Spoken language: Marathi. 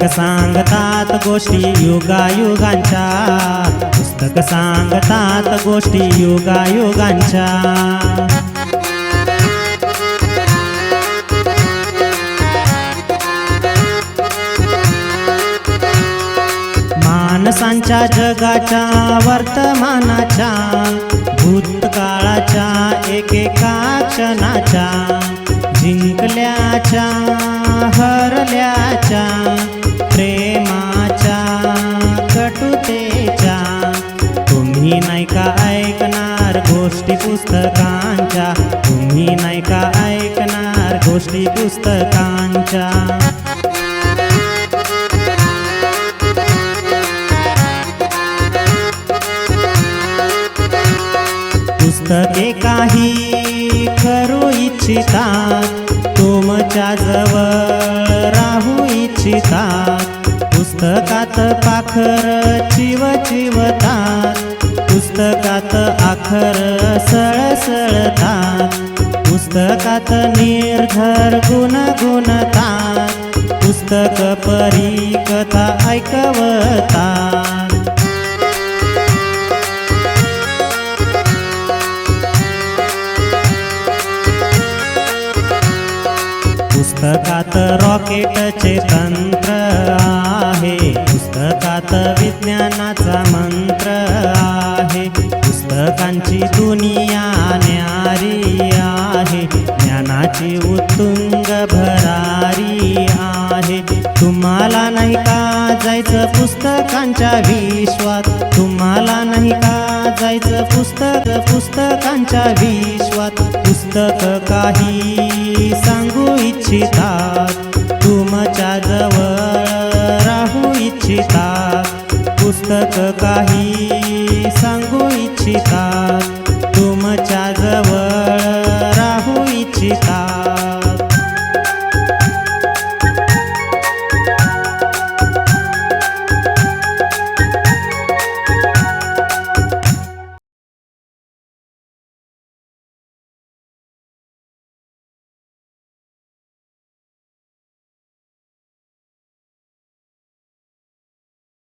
पुस्तक सांगतात गोष्टी युगायुगांच्या. पुस्तक सांगतात गोष्टी युगायुगांच्या. माणसांच्या जगाच्या वर्तमानाच्या भूतकाळाच्या एकेका क्षणाच्या जिंकल्याच्या ऐकणार गोष्टी पुस्तकांच्या. तुम्ही नाही का ऐकणार गोष्टी पुस्तकांच्या? पुस्तके काही करू इच्छितात. तुमच्या जवळ राहू इच्छितात. पुस्तकात पाखर चिव चिवतात पुस्तकात आखर सळसळतात. पुस्तकात निर्धर गुण गुणतात पुस्तक परी कथा ऐकवतात. पुस्तकात रॉकेटचे तंत्र आहे. पुस्तकात विज्ञानाचा मंत्र दुनिया न्यारी आहे. ज्ञानाची उत्तुंग भरारी आहे. तुम्हाला नाही का जायचं पुस्तकांच्या विश्वात? तुम्हाला नाही का जायचं पुस्तक पुस्तकांच्या विश्वात? पुस्तक काही सांगू इच्छितात. तुमच्या जवळ राहू इच्छितात. पुस्तक काही